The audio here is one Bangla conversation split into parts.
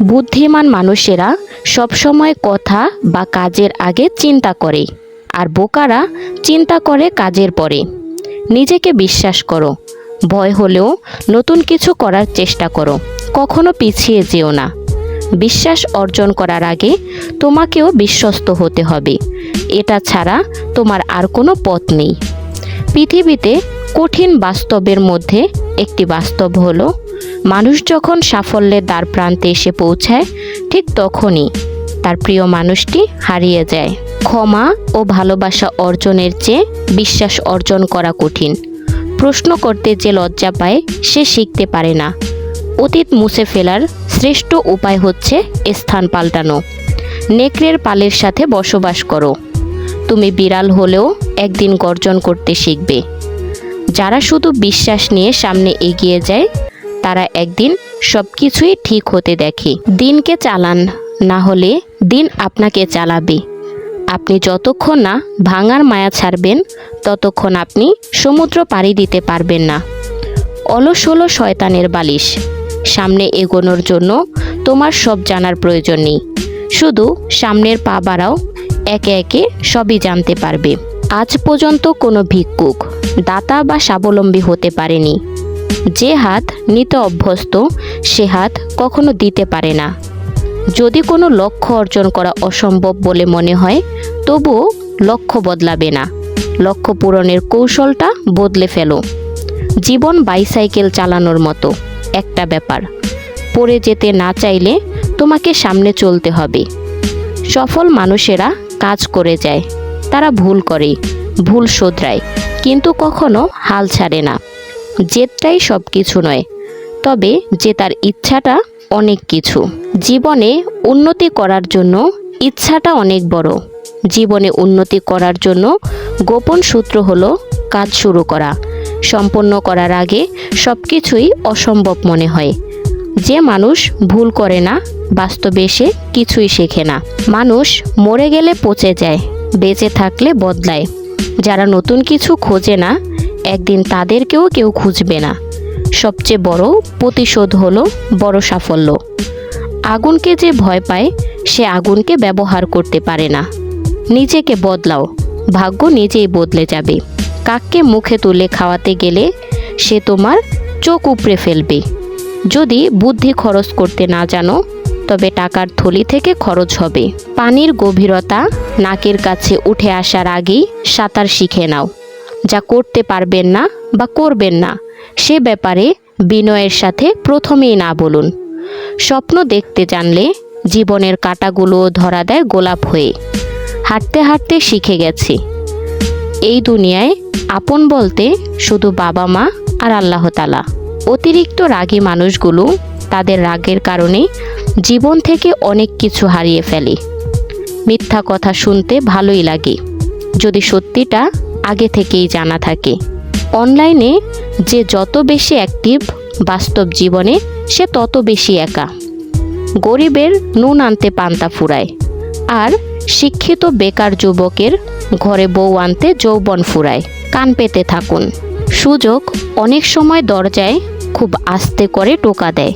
বুদ্ধিমান মানুষেরা সবসময় কথা বা কাজের আগে চিন্তা করে, আর বোকারা চিন্তা করে কাজের পরে। নিজেকে বিশ্বাস করো, ভয় হলেও নতুন কিছু করার চেষ্টা করো, কখনো পিছিয়ে যেও না। বিশ্বাস অর্জন করার আগে তোমাকেও বিশ্বস্ত হতে হবে, এটা ছাড়া তোমার আর কোনো পথ নেই। পৃথিবীতে কঠিন বাস্তবের মধ্যে একটি বাস্তব হলো মানুষ যখন সাফল্যের দ্বার প্রান্তে এসে পৌঁছায়, ঠিক তখনই তার প্রিয় মানুষটি হারিয়ে যায়। ক্ষমা ও ভালোবাসা অর্জনের চেয়ে বিশ্বাস অর্জন করা কঠিন। প্রশ্ন করতে যে লজ্জা পায়, সে শিখতে পারে না। অতীত মুছে ফেলার শ্রেষ্ঠ উপায় হচ্ছে স্থান পাল্টানো। নেকড়ের পালের সাথে বসবাস করো। তুমি বিড়াল হলেও একদিন গর্জন করতে শিখবে। যারা শুধু বিশ্বাস নিয়ে সামনে এগিয়ে যায় তারা একদিন সব কিছুই ঠিক হতে দেখে। দিনকে চালান, না হলে দিন আপনাকে চালাবে। আপনি যতক্ষণ না ভাঙার মায়া ছাড়বেন, ততক্ষণ আপনি সমুদ্র পাড়ি দিতে পারবেন না। অলস হলো শয়তানের বালিশ। সামনে এগোনোর জন্য তোমার সব জানার প্রয়োজন নেই। শুধু সামনের পা বাড়াও, একে একে সবই জানতে পারবে। আজ পর্যন্ত কোনো ভিক্ষুক, দাতা বা স্বাবলম্বী হতে পারেনি। যে হাত নিতে অভ্যস্ত, সে হাত কখনো দিতে পারে না। যদি কোনো লক্ষ্য অর্জন করা অসম্ভব বলে মনে হয় তবুও লক্ষ্য বদলাবে না। লক্ষ্য পূরণের কৌশলটা বদলে ফেলো। জীবন বাইসাইকেল চালানোর মতো একটা ব্যাপার। পড়ে যেতে না চাইলে তোমাকে সামনে চলতে হবে। সফল মানুষেরা কাজ করে যায়, তারা ভুল করে, ভুল শোধরায়, কিন্তু কখনো হাল ছাড়ে না। জেদটাই সব কিছু নয়। তবে যে তার ইচ্ছাটা অনেক কিছু। জীবনে উন্নতি করার জন্য ইচ্ছাটা অনেক বড়। জীবনে উন্নতি করার জন্য গোপন সূত্র হলো কাজ শুরু করা। সম্পন্ন করার আগে সব কিছুই অসম্ভব মনে হয়। যে মানুষ ভুল করে না, বাস্তবে সে কিছুই শেখে না। মানুষ মরে গেলে পচে যায়, বেঁচে থাকলে বদলায়। যারা নতুন কিছু খোঁজে না একদিন তাদেরকেও কেউ খুঁজবে না। সবচেয়ে বড় প্রতিশোধ হলো বড় সাফল্য। আগুনকে যে ভয় পায়, সে আগুনকে ব্যবহার করতে পারে না। নিজেকে বদলাও, ভাগ্য নিজেই বদলে যাবে। কাককে মুখে তুলে খাওয়াতে গেলে সে তোমার চোখ উপড়ে ফেলবে। যদি বুদ্ধি খরচ করতে না জানো, তবে টাকার থলি থেকে খরচ হবে। পানির গভীরতা নাকের কাছে উঠে আসার আগেই সাঁতার শিখে নাও। যা করতে পারবেন না বা করবেন না, সে ব্যাপারে বিনয়ের সাথে প্রথমেই না বলুন। স্বপ্ন দেখতে জানলে জীবনের কাঁটাগুলো ধরা দেয় গোলাপ হয়ে। হাঁটতে হাঁটতে শিখে গেছি। এই দুনিয়ায় আপন বলতে শুধু বাবা মা আর আল্লাহ তালা। অতিরিক্ত রাগী মানুষগুলো তাদের রাগের কারণে জীবন থেকে অনেক কিছু হারিয়ে ফেলে। মিথ্যা কথা শুনতে ভালোই লাগে। যদি সত্যিটা আগে থেকেই জানা থাকে। অনলাইনে যে যত বেশি অ্যাক্টিভ বাস্তব জীবনে সে তত বেশি একা। গরিবের নুন আনতে পান্তা ফুরায়। আর শিক্ষিত বেকার যুবকের ঘরে বউ আনতে যৌবন ফুরায়। কান পেতে থাকুন। সুযোগ অনেক সময় দরজায় খুব আস্তে করে টোকা দেয়।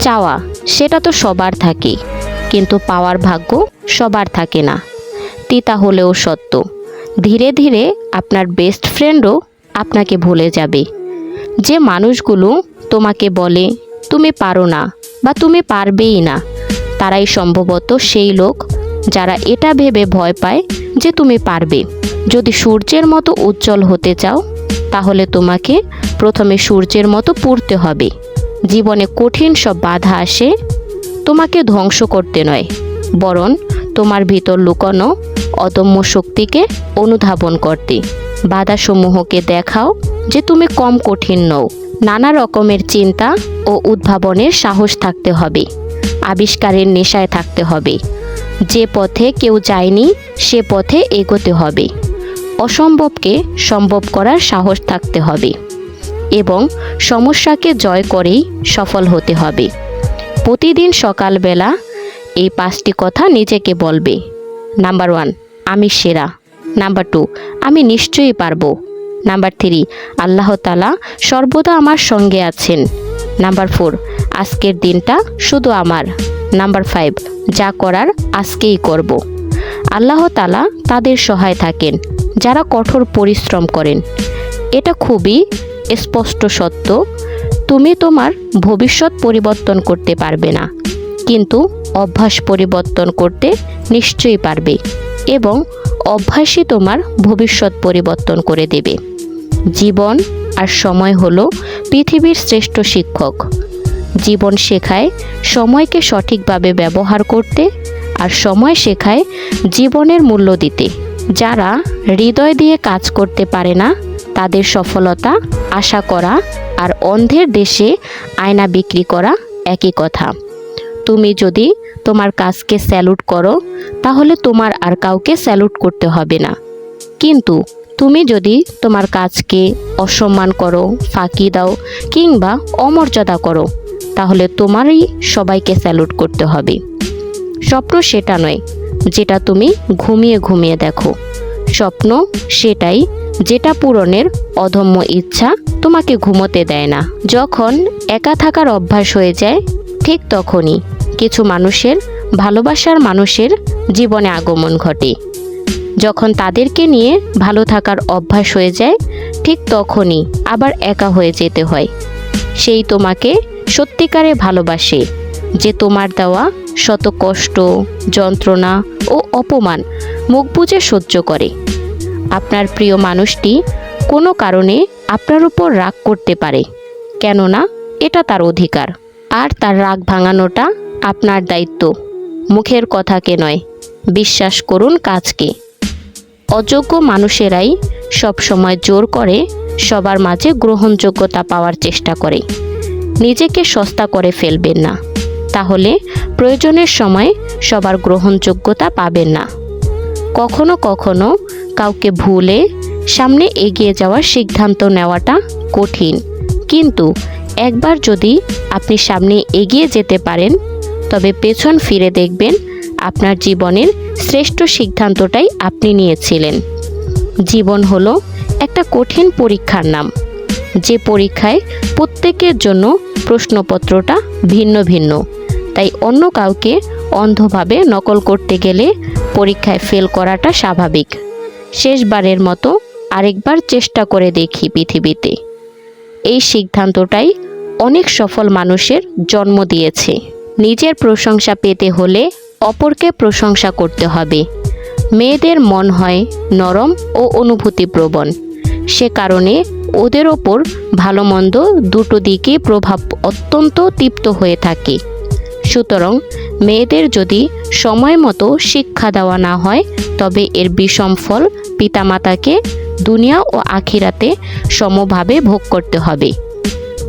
চাওয়া, সেটা তো সবার থাকে কিন্তু পাওয়ার ভাগ্য সবার থাকে না। তিতা হলেও সত্য। ধীরে ধীরে আপনার বেস্ট ফ্রেন্ডও আপনাকে ভুলে যাবে। যে মানুষগুলো তোমাকে বলে, তুমি পারো না বা তুমি পারবেই না। তারাই সম্ভবত সেই লোক যারা এটা ভেবে ভয় পায় যে তুমি পারবে। যদি সূর্যের মতো উজ্জ্বল হতে চাও, তাহলে তোমাকে প্রথমে সূর্যের মতো পড়তে হবে। জীবনে কঠিন সব বাধা আসে, তোমাকে ধ্বংস করতে নয়, বরং তোমার ভিতর লুকানো অদম্য শক্তিকে অনুধাবন করতে। বাধাসমূহকে দেখাও যে তুমি কম কঠিন নও। নানা রকমের চিন্তা ও উদ্ভাবনের সাহস থাকতে হবে। আবিষ্কারের নেশায় থাকতে হবে। যে পথে কেউ যায়নি, সে পথে এগোতে হবে। অসম্ভবকে সম্ভব করার সাহস থাকতে হবে এবং সমস্যাকে জয় করেই সফল হতে হবে। প্রতিদিন সকালবেলা এই পাঁচটি কথা নিজেকে বলবে। নাম্বার ওয়ান, আমি সেরা। নাম্বার টু, আমি নিশ্চয়ই পারব। নাম্বার থ্রি, আল্লাহ তালা সর্বদা আমার সঙ্গে আছেন। নাম্বার ফোর, আজকের দিনটা শুধু আমার। নাম্বার ফাইভ, যা করার আজকেই করব। আল্লাহ তালা তাদের সহায় থাকেন, যারা কঠোর পরিশ্রম করেন। এটা খুবই স্পষ্ট সত্য। তুমি তোমার ভবিষ্যৎ পরিবর্তন করতে পারবে না। কিন্তু অভ্যাস পরিবর্তন করতে নিশ্চয়ই পারবে এবং অভ্যাসই তোমার ভবিষ্যৎ পরিবর্তন করে দেবে। জীবন আর সময় হলো পৃথিবীর শ্রেষ্ঠ শিক্ষক। জীবন শেখায় সময়কে সঠিকভাবে ব্যবহার করতে আর সময় শেখায় জীবনের মূল্য দিতে। যারা হৃদয় দিয়ে কাজ করতে পারে না, তাদের সফলতা, আশা করা আর অন্ধের দেশে আয়না বিক্রি করা একই কথা। তুমি যদি তোমার কাজকে স্যালুট করো, তাহলে তোমার আর কাউকে স্যালুট করতে হবে না। কিন্তু তুমি যদি তোমার কাজকে অসম্মান করো, ফাঁকি দাও কিংবা অমর্যাদা করো, তাহলে তোমারই সবাইকে স্যালুট করতে হবে। স্বপ্ন সেটা নয় যেটা তুমি ঘুমিয়ে ঘুমিয়ে দেখো। স্বপ্ন সেটাই যেটা পূরণের অদম্য ইচ্ছা তোমাকে ঘুমোতে দেয় না। যখন একা থাকার অভ্যাস হয়ে যায় ঠিক তখনই কিছু মানুষের, ভালোবাসার মানুষের জীবনে আগমন ঘটে। যখন তাদেরকে নিয়ে ভালো থাকার অভ্যাস হয়ে যায়, ঠিক তখনই আবার একা হয়ে যেতে হয়। সেই তোমাকে সত্যিকারে ভালোবাসে, যে তোমার দেওয়া শত কষ্ট, যন্ত্রণা ও অপমান মুখ বুজে সহ্য করে। আপনার প্রিয় মানুষটি কোনো কারণে আপনার উপর রাগ করতে পারে, কেননা এটা তার অধিকার। আর তার রাগ ভাঙানোটা আপনার দায়িত্ব। মুখের কথাকে নয়, বিশ্বাস করুন কাজকে। অযোগ্য মানুষেরাই সবসময় জোর করে, সবার মাঝে গ্রহণযোগ্যতা পাওয়ার চেষ্টা করে। নিজেকে সস্তা করে ফেলবেন না, তাহলে প্রয়োজনের সময় সবার গ্রহণযোগ্যতা পাবেন না। কখনো কখনো কাউকে ভুলে সামনে এগিয়ে যাওয়ার সিদ্ধান্ত নেওয়াটা কঠিন, কিন্তু একবার যদি আপনি সামনে এগিয়ে যেতে পারেন, তবে পেছন ফিরে দেখবেন আপনার জীবনের শ্রেষ্ঠ সিদ্ধান্তটাই আপনি নিয়েছিলেন। জীবন হলো একটা কঠিন পরীক্ষার নাম। যে পরীক্ষায় প্রত্যেকের জন্য প্রশ্নপত্রটা ভিন্ন ভিন্ন। তাই অন্য কাউকে অন্ধভাবে নকল করতে গেলে পরীক্ষায় ফেল করাটা স্বাভাবিক। শেষবারের মতো আরেকবার চেষ্টা করে দেখি পৃথিবীতে। এই সিদ্ধান্তটাই অনেক সফল মানুষের জন্ম দিয়েছে। নিজের প্রশংসা পেতে হলে অপরকে প্রশংসা করতে হবে। মেয়েদের মন হয় নরম ও অনুভূতিপ্রবণ। সে কারণে ওদের ওপর ভালো মন্দ দুটো দিকে প্রভাব অত্যন্ত তৃপ্ত হয়ে থাকে। সুতরাং মেয়েদের যদি সময় মতো শিক্ষা দেওয়া না হয়, তবে এর বিষম ফল পিতামাতাকে দুনিয়া ও আখিরাতে সমভাবে ভোগ করতে হবে।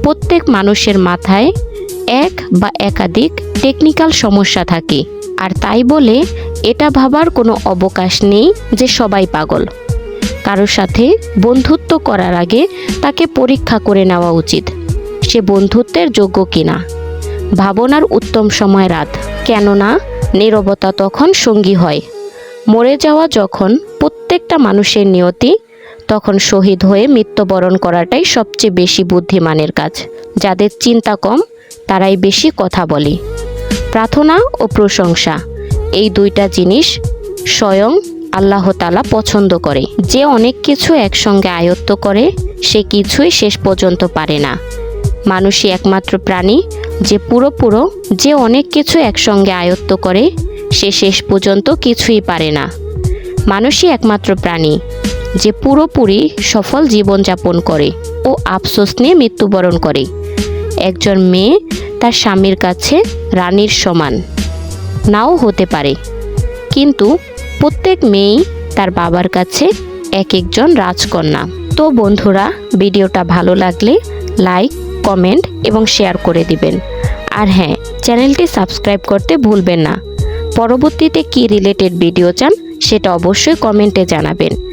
প্রত্যেক মানুষের মাথায় এক বা একাধিক টেকনিক্যাল সমস্যা থাকে, আর তাই বলে এটা ভাবার কোনো অবকাশ নেই যে সবাই পাগল। কারোর সাথে বন্ধুত্ব করার আগে তাকে পরীক্ষা করে নেওয়া উচিত, সে বন্ধুত্বের যোগ্য কিনা। ভাবনার উত্তম সময় রাত, কেননা নীরবতা তখন সঙ্গী হয়। মরে যাওয়া যখন প্রত্যেকটা মানুষের নিয়তি তখন শহীদ হয়ে মৃত্যুবরণ করাটাই সবচেয়ে বেশি বুদ্ধিমানের কাজ। যাদের চিন্তা কম, তারাই বেশি কথা বলে। প্রার্থনা ও প্রশংসা, এই দুইটা জিনিস স্বয়ং আল্লাহ তালা পছন্দ করে। যে অনেক কিছু একসঙ্গে আয়ত্ত করে, সে কিছুই শেষ পর্যন্ত পারে না। মানুষই একমাত্র প্রাণী, যে পুরো পুরো, যে অনেক কিছু একসঙ্গে আয়ত্ত করে, সে শেষ পর্যন্ত কিছুই পারে না। মানুষই একমাত্র প্রাণী যে পুরোপুরি সফল জীবনযাপন করে ও আফসোস নিয়ে মৃত্যুবরণ করে। একজন মেয়ে তার স্বামীর কাছে রানীর সমান। নাও হতে পারে। কিন্তু প্রত্যেক মেয়েই তার বাবার কাছে এক একজন রাজকন্যা। তো বন্ধুরা, ভিডিওটা ভালো লাগলে লাইক, কমেন্ট এবং শেয়ার করে দিবেন। আর হ্যাঁ চ্যানেলটি সাবস্ক্রাইব করতে ভুলবেন না। পরবর্তীতে কি রিলেটেড ভিডিও চান সেটা অবশ্যই কমেন্টে জানাবেন।